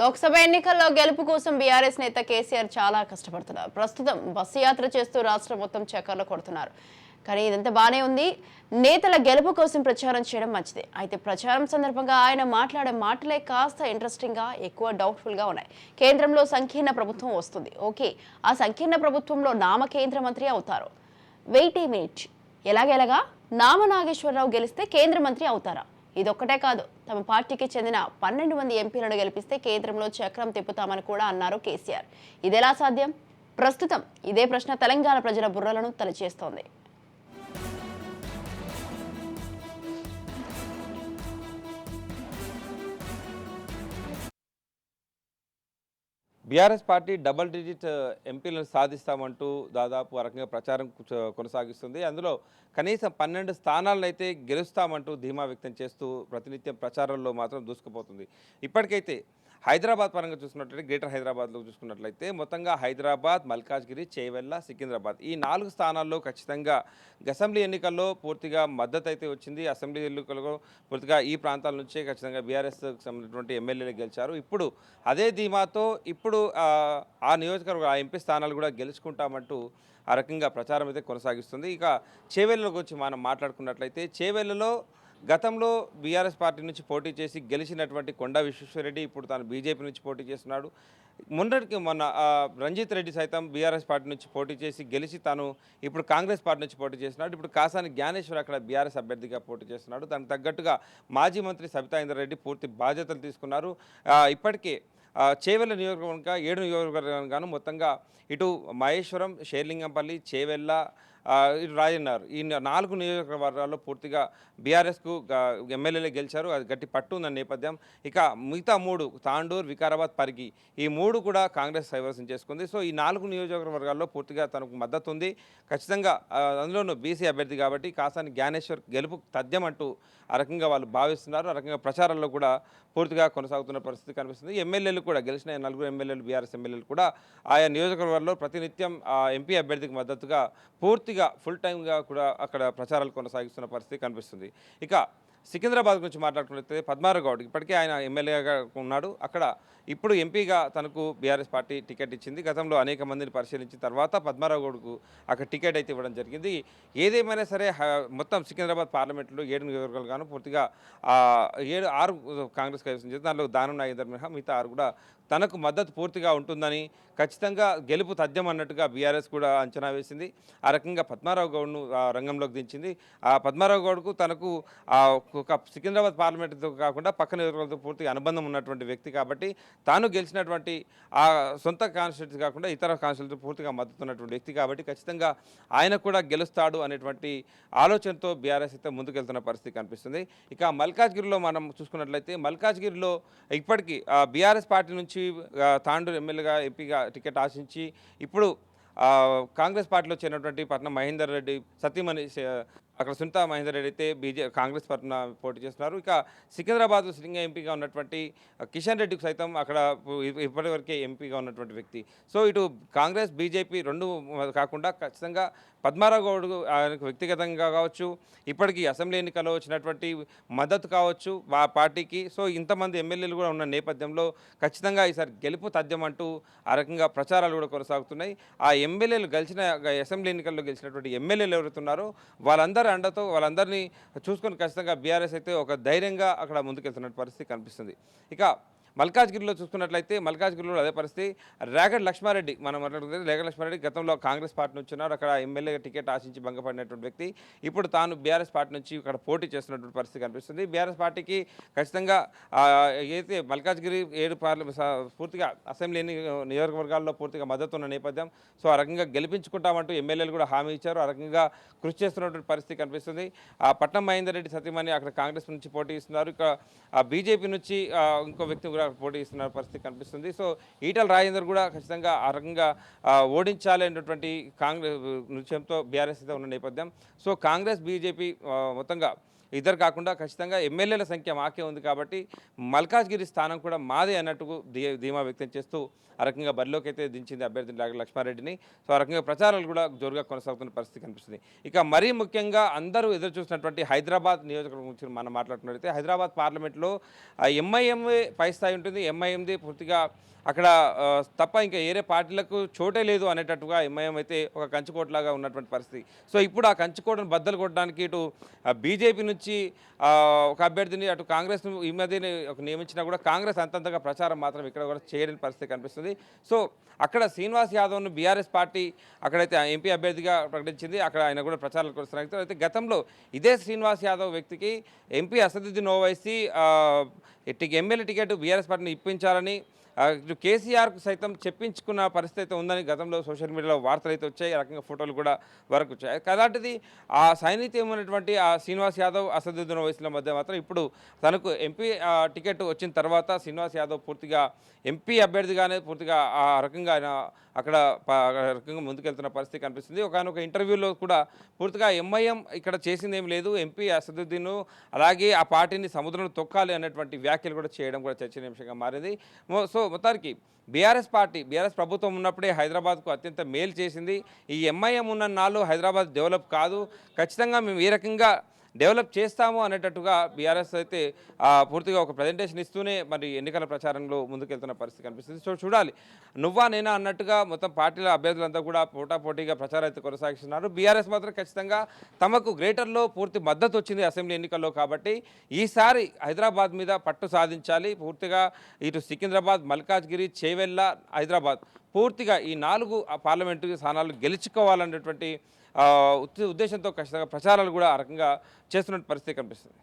లోక్సభ ఎన్నికల్లో గెలుపు కోసం బీఆర్ఎస్ నేత కేసీఆర్ చాలా కష్టపడుతున్నారు. ప్రస్తుతం బస్సు యాత్ర చేస్తూ రాష్ట్రం మొత్తం చక్కర్లు కొడుతున్నారు. కానీ ఇదంతా బానే ఉంది. నేతల గెలుపు కోసం ప్రచారం చేయడం మంచిదే. అయితే ప్రచారం సందర్భంగా ఆయన మాట్లాడే మాటలే కాస్త ఇంట్రెస్టింగ్గా ఎక్కువ డౌట్ఫుల్గా ఉన్నాయి. కేంద్రంలో సంకీర్ణ ప్రభుత్వం వస్తుంది. ఓకే ఆ సంకీర్ణ ప్రభుత్వంలో నామ కేంద్ర మంత్రి అవుతారు. Wait a minute. ఎలాగెలాగా? Nama Nageswara Rao గెలిస్తే కేంద్ర మంత్రి అవుతారా? ఇదొక్కటే కాదు తమ పార్టీకి చెందిన పన్నెండు మంది ఎంపీలను గెలిపిస్తే కేంద్రంలో చక్రం తిప్పుతామని కూడా అన్నారు కేసీఆర్. ఇదెలా సాధ్యం? ప్రస్తుతం ఇదే ప్రశ్న తెలంగాణ ప్రజల బుర్రలను తలచేస్తోంది. బీఆర్ఎస్ పార్టీ డబల్ డిజిట్ ఎంపీలను సాధిస్తామంటూ దాదాపు ఆ రకంగా ప్రచారం కొనసాగిస్తుంది. అందులో కనీసం పన్నెండు స్థానాలను అయితే గెలుస్తామంటూ ధీమా వ్యక్తం చేస్తూ ప్రతినిత్యం ప్రచారంలో మాత్రం దూసుకుపోతుంది. ఇప్పటికైతే హైదరాబాద్ పరంగా చూసుకున్నట్లయితే గ్రేటర్ హైదరాబాద్లో చూసుకున్నట్లయితే మొత్తంగా హైదరాబాద్ మల్కాజ్గిరి చేవెల్ల సికింద్రాబాద్ ఈ నాలుగు స్థానాల్లో ఖచ్చితంగా అసెంబ్లీ ఎన్నికల్లో పూర్తిగా మద్దతు అయితే వచ్చింది. అసెంబ్లీ ఎన్నికల్లో పూర్తిగా ఈ ప్రాంతాల నుంచే ఖచ్చితంగా బీఆర్ఎస్కి సంబంధించినటువంటి ఎమ్మెల్యేలు గెలిచారు. ఇప్పుడు అదే ధీమాతో ఇప్పుడు ఆ, నియోజకవర్గ ఆ ఎంపీ స్థానాలు కూడా గెలుచుకుంటామంటూ ఆ రకంగా ప్రచారం అయితే కొనసాగిస్తుంది. ఇక చేవెళ్ళలో గురించి మనం మాట్లాడుకున్నట్లయితే చేవెళ్ళలో గతంలో బీఆర్ఎస్ పార్టీ నుంచి పోటీ చేసి గెలిచినటువంటి కొండా విశ్వేశ్వరరెడ్డి ఇప్పుడు తాను బీజేపీ నుంచి పోటీ చేస్తున్నాడు. మొన్నటికి మొన్న రంజిత్ రెడ్డి సైతం బీఆర్ఎస్ పార్టీ నుంచి పోటీ చేసి గెలిచి తాను ఇప్పుడు కాంగ్రెస్ పార్టీ నుంచి పోటీ చేస్తున్నాడు. ఇప్పుడు కాసాని జ్ఞానేశ్వర్ అక్కడ బీఆర్ఎస్ అభ్యర్థిగా పోటీ చేస్తున్నాడు. దానికి తగ్గట్టుగా మాజీ మంత్రి సబితా ఇంద్రారెడ్డి పూర్తి బాధ్యతలు తీసుకున్నారు. ఇప్పటికే చేవెళ్ళ నియోజకవర్గం ఏడు నియోజకవర్గాను మొత్తంగా ఇటు మహేశ్వరం షేర్లింగంపల్లి చేవెళ్ళ ఇటు రాజన్నారు ఈ నాలుగు నియోజకవర్గాల్లో పూర్తిగా బీఆర్ఎస్కు ఎమ్మెల్యేలే గెలిచారు. అది గట్టి పట్టు ఉన్న నేపథ్యం. ఇక మిగతా మూడు తాండూర్ వికారాబాద్ పరిగి ఈ మూడు కూడా కాంగ్రెస్ సైవసం చేసుకుంది. సో ఈ నాలుగు నియోజకవర్గాల్లో పూర్తిగా తనకు మద్దతు ఉంది. ఖచ్చితంగా అందులోనూ బీసీ అభ్యర్థి కాబట్టి కాసాని జ్ఞానేశ్వర్ గెలుపు తథ్యం అంటూ ఆ రకంగా వాళ్ళు భావిస్తున్నారు. ఆ రకంగా ప్రచారంలో కూడా పూర్తిగా కొనసాగుతున్న పరిస్థితి కనిపిస్తుంది. ఎమ్మెల్యేలు కూడా గెలిచిన నలుగురు ఎమ్మెల్యేలు బీఆర్ఎస్ ఎమ్మెల్యేలు కూడా ఆయా నియోజకవర్గాల్లో ప్రతినిత్యం ఆ ఎంపీ అభ్యర్థికి మద్దతుగా పూర్తిగా ఫుల్ టైమ్గా కూడా అక్కడ ప్రచారాలు కొనసాగిస్తున్న పరిస్థితి కనిపిస్తుంది. ఇక సికింద్రాబాద్ గురించి మాట్లాడుకున్నట్లయితే పద్మారావు గౌడ్ ఇప్పటికే ఆయన ఎమ్మెల్యేగా ఉన్నాడు. అక్కడ ఇప్పుడు ఎంపీగా తనకు బీఆర్ఎస్ పార్టీ టికెట్ ఇచ్చింది. గతంలో అనేక మందిని పరిశీలించిన తర్వాత పద్మారావు గౌడ్కు అక్కడ టికెట్ అయితే ఇవ్వడం జరిగింది. ఏదేమైనా సరే మొత్తం సికింద్రాబాద్ పార్లమెంట్లో ఏడు నియోజకవర్గాలు గాను పూర్తిగా ఏడు ఆరు కాంగ్రెస్ కైవసం చేసింది. దానిలో దానం నాగేందర్ మినహా మిగతా ఆరు కూడా తనకు మద్దతు పూర్తిగా ఉంటుందని ఖచ్చితంగా గెలుపు తథ్యం అన్నట్టుగా బీఆర్ఎస్ కూడా అంచనా వేసింది. ఆ రకంగా పద్మారావు గౌడ్ను ఆ, రంగంలోకి దించింది. ఆ పద్మారావు గౌడ్కు తనకు ఆ, ఒక సికింద్రాబాద్ పార్లమెంటుతో కాకుండా పక్క నియోజకవర్గాలతో పూర్తిగా అనుబంధం ఉన్నటువంటి వ్యక్తి కాబట్టి తాను గెలిచినటువంటి ఆ సొంత కాన్స్టిట్యూన్సీ కాకుండా ఇతర కాన్స్టిట్యూన్సీ పూర్తిగా మద్దతు ఉన్నటువంటి వ్యక్తి కాబట్టి ఖచ్చితంగా ఆయన కూడా గెలుస్తాడు అనేటువంటి ఆలోచనతో బీఆర్ఎస్ అయితే ముందుకెళ్తున్న పరిస్థితి కనిపిస్తుంది. ఇక మల్కాజ్గిరిలో మనం చూసుకున్నట్లయితే మల్కాజ్గిరిలో ఇప్పటికీ బీఆర్ఎస్ పార్టీ నుంచి ఆ, తాండూరు ఎమ్మెల్యేగా ఎంపీగా టికెట్ ఆశించి ఇప్పుడు కాంగ్రెస్ పార్టీలో చేరినటువంటి పట్నం మహేందర్ రెడ్డి సతీమణి అక్కడ సునీతా మహేందర్ రెడ్డి అయితే బీజే కాంగ్రెస్ తరఫున పోటీ చేస్తున్నారు. ఇక సికింద్రాబాద్ సిట్టింగ్ ఎంపీగా ఉన్నటువంటి కిషన్ రెడ్డికి సైతం అక్కడ ఇప్పటివరకే ఎంపీగా ఉన్నటువంటి వ్యక్తి. సో ఇటు కాంగ్రెస్ బీజేపీ రెండు కాకుండా ఖచ్చితంగా పద్మారావు గౌడ్ ఆయనకు వ్యక్తిగతంగా కావచ్చు ఇప్పటికీ అసెంబ్లీ ఎన్నికల్లో వచ్చినటువంటి మద్దతు కావచ్చు ఆ పార్టీకి. సో ఇంతమంది ఎమ్మెల్యేలు కూడా ఉన్న నేపథ్యంలో ఖచ్చితంగా ఈసారి గెలుపు తథ్యం అంటూ ఆ రకంగా ప్రచారాలు కూడా కొనసాగుతున్నాయి. ఆ ఎమ్మెల్యేలు గెలిచిన అసెంబ్లీ ఎన్నికల్లో గెలిచినటువంటి ఎమ్మెల్యేలు ఎవరుతున్నారో వాళ్ళందరూ అండతో వాళ్ళందరినీ చూసుకొని ఖచ్చితంగా బీఆర్ఎస్ అయితే ఒక ధైర్యంగా అక్కడ ముందుకెళ్తున్న పరిస్థితి కనిపిస్తుంది. ఇక మల్కాజ్గిరిలో చూసుకున్నట్లయితే మల్కాజ్గిరిలో అదే పరిస్థితి. రేగడ్ లక్ష్మారెడ్డి మనం మాట్లాడుకుంటే రేగడ్ లక్ష్మారెడ్డి గతంలో కాంగ్రెస్ పార్టీ నుంచి ఉన్నారు. అక్కడ ఎమ్మెల్యే టికెట్ ఆశించి భంగపడినటువంటి వ్యక్తి. ఇప్పుడు తాను బీఆర్ఎస్ పార్టీ నుంచి ఇక్కడ పోటీ చేస్తున్నటువంటి పరిస్థితి కనిపిస్తుంది. బీఆర్ఎస్ పార్టీకి ఖచ్చితంగా ఏదైతే మల్కాజ్గిరి ఏడు పార్ల స- పూర్తిగా అసెంబ్లీ ఎన్ని నియోజకవర్గాల్లో పూర్తిగా మద్దతు ఉన్న నేపథ్యం సో ఆ రకంగా గెలిపించుకుంటామంటూ ఎమ్మెల్యేలు కూడా హామీ ఇచ్చారు. ఆ రకంగా కృషి చేస్తున్నటువంటి పరిస్థితి కనిపిస్తుంది. ఆ పట్నం మహేందర్ రెడ్డి సతీమణి అక్కడ కాంగ్రెస్ నుంచి పోటీ ఇస్తున్నారు ఇక బీజేపీ నుంచి ఇంకో వ్యక్తి కూడా పోటీ ఇస్తున్న పరిస్థితి కనిపిస్తుంది. సో ఈటల రాజేందర్ కూడా ఖచ్చితంగా ఆ రకంగా ఓడించాలి అనేటువంటి కాంగ్రెస్ నృత్యంతో బీఆర్ఎస్ అయితే ఉన్న నేపథ్యం. సో కాంగ్రెస్ బీజేపీ మొత్తంగా ఇద్దరు కాకుండా ఖచ్చితంగా ఎమ్మెల్యేల సంఖ్య మాకే ఉంది కాబట్టి మల్కాజ్గిరి స్థానం కూడా మాదే అన్నట్టు ధీ- ధీమా వ్యక్తం చేస్తూ ఆ రకంగా బరిలోకి అయితే దించింది అభ్యర్థి లక్ష్మారెడ్డిని. సో ఆ రకంగా ప్రచారాలు కూడా జోరుగా కొనసాగుతున్న పరిస్థితి కనిపిస్తుంది. ఇక మరీ ముఖ్యంగా అందరూ ఎదురు చూసినటువంటి హైదరాబాద్ నియోజకవర్గం గురించి మనం మాట్లాడుతున్నట్లయితే హైదరాబాద్ పార్లమెంట్లో ఎంఐఎం పై స్థాయి ఉంటుంది. ఎంఐఎంది పూర్తిగా అక్కడ తప్ప ఇంకా ఏరే పార్టీలకు చోటే లేదు అనేటట్టుగా ఎంఐఎం అయితే ఒక కంచుకోటలాగా ఉన్నటువంటి పరిస్థితి. సో ఇప్పుడు ఆ కంచుకోటను బద్దలు కొట్టడానికి ఇటు బీజేపీ నుంచి నుంచి ఒక అభ్యర్థిని అటు కాంగ్రెస్ ఈ మధ్యనే ఒక నియమించినా కూడా కాంగ్రెస్ అంతంతగా ప్రచారం మాత్రం ఇక్కడ కూడా చేయని పరిస్థితి కనిపిస్తుంది. సో అక్కడ శ్రీనివాస్ యాదవ్ను బీఆర్ఎస్ పార్టీ అక్కడైతే ఎంపీ అభ్యర్థిగా ప్రకటించింది. అక్కడ ఆయన కూడా ప్రచారాలు కొనసాగుతారు అయితే గతంలో ఇదే శ్రీనివాస్ యాదవ్ వ్యక్తికి MP Asaduddin Owaisi MLA ticket BRS పార్టీని ఇప్పించాలని కేసీఆర్కు సైతం చెప్పించుకున్న పరిస్థితి అయితే ఉందని గతంలో సోషల్ మీడియాలో వార్తలు అయితే వచ్చాయి. రకంగా ఫోటోలు కూడా వరకు వచ్చాయి. అలాంటిది ఆ సైనిత్యం ఉన్నటువంటి ఆ శ్రీనివాస్ యాదవ్ అసదుద్దీన్ వయసుల మధ్య మాత్రం ఇప్పుడు తనకు ఎంపీ ఆ, టికెట్ వచ్చిన తర్వాత శ్రీనివాస్ యాదవ్ పూర్తిగా ఎంపీ అభ్యర్థిగానే పూర్తిగా ఆ రకంగా ఆయన అక్కడ రకంగా ముందుకెళ్తున్న పరిస్థితి కనిపిస్తుంది. ఒకనొక ఇంటర్వ్యూలో కూడా పూర్తిగా ఎంఐఎం ఇక్కడ చేసింది ఏం లేదు. ఎంపీ అసదుద్దీన్ అలాగే ఆ పార్టీని సముద్రంలో తొక్కాలి అనేటువంటి వ్యాఖ్యలు కూడా చేయడం కూడా చర్చనీయాంశంగా మారింది. సో మొత్తానికి బీఆర్ఎస్ పార్టీ బీఆర్ఎస్ ప్రభుత్వం ఉన్నప్పుడే హైదరాబాద్కు అత్యంత మేలు చేసింది. ఈ ఎంఐఎం ఉన్న నాళ్ళు హైదరాబాద్ డెవలప్ కాదు. ఖచ్చితంగా మేము ఏ రకంగా డెవలప్ చేస్తాము అనేటట్టుగా బీఆర్ఎస్ అయితే పూర్తిగా ఒక ప్రజెంటేషన్ ఇస్తూనే మరి ఎన్నికల ప్రచారంలో ముందుకెళ్తున్న పరిస్థితి కనిపిస్తుంది. సో చూడాలి. నువ్వా నేనా అన్నట్టుగా మొత్తం పార్టీల అభ్యర్థులంతా కూడా పోటాపోటీగా ప్రచారం అయితే కొనసాగిస్తున్నారు. బీఆర్ఎస్ మాత్రం ఖచ్చితంగా తమకు గ్రేటర్లో పూర్తి మద్దతు వచ్చింది అసెంబ్లీ ఎన్నికల్లో కాబట్టి ఈసారి హైదరాబాద్ మీద పట్టు సాధించాలి. పూర్తిగా ఇటు సికింద్రాబాద్ మల్కాజ్గిరి చేవెళ్ళ హైదరాబాద్ పూర్తిగా ఈ నాలుగు ఆ పార్లమెంటు స్థానాలు గెలుచుకోవాలనేటువంటి ఉద్దేశంతో ఖచ్చితంగా ప్రచారాలు కూడా ఆ రకంగా చేస్తున్న పరిస్థితి కనిపిస్తుంది.